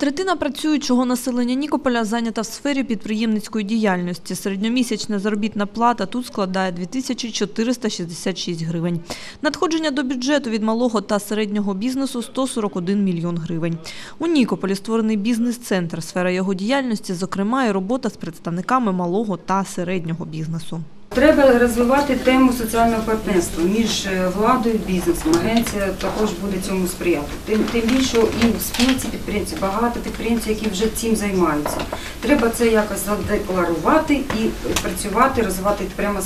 Третина працюючого населення Нікополя зайнята в сфері підприємницької діяльності. Середньомісячна заробітна плата тут складає 2466 гривень. Надходження до бюджету від малого та середнього бізнесу – 141 мільйон гривень. У Нікополі створений бізнес-центр. Сфера його діяльності, зокрема, і робота з представниками малого та середнього бізнесу. Треба розвивати тему соціального партнерства між е, владою і бізнесом. Агенція також буде цьому сприяти. Тим, тим більше і в спілці підприємців багато підприємців, які вже цим займаються. Треба це якось задекларувати і працювати, розвивати прямо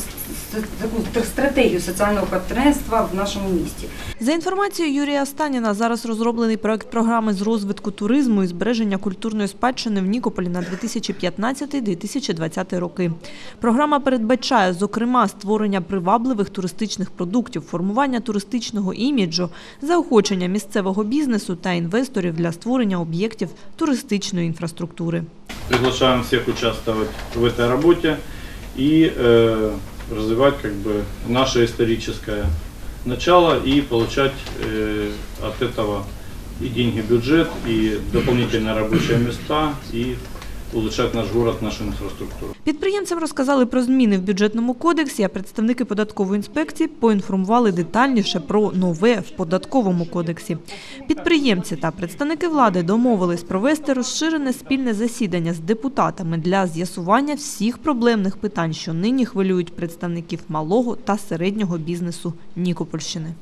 таку стратегію соціального партнерства в нашому місті. За інформацією Юрія Станіна, зараз розроблений проект програми з розвитку туризму і збереження культурної спадщини в Нікополі на 2015-2020 роки. Програма передбачає, зокрема, створення привабливих туристичних продуктів, формування туристичного іміджу, заохочення місцевого бізнесу та інвесторів для створення об'єктів туристичної інфраструктури. Приглашаем всех участвовать в этой работе и э, развивать как бы наше историческое начало и получать э, от этого и деньги бюджет, и дополнительные рабочие места, и улучшать наш город, нашу инфраструктуру. Підприємцям розказали про зміни в бюджетному кодексі, а представники податкової інспекції поінформували детальніше про нове в податковому кодексі. Підприємці та представники влади домовились провести розширене спільне засідання з депутатами для з'ясування всіх проблемних питань, що нині хвилюють представників малого та середнього бізнесу Нікопольщини.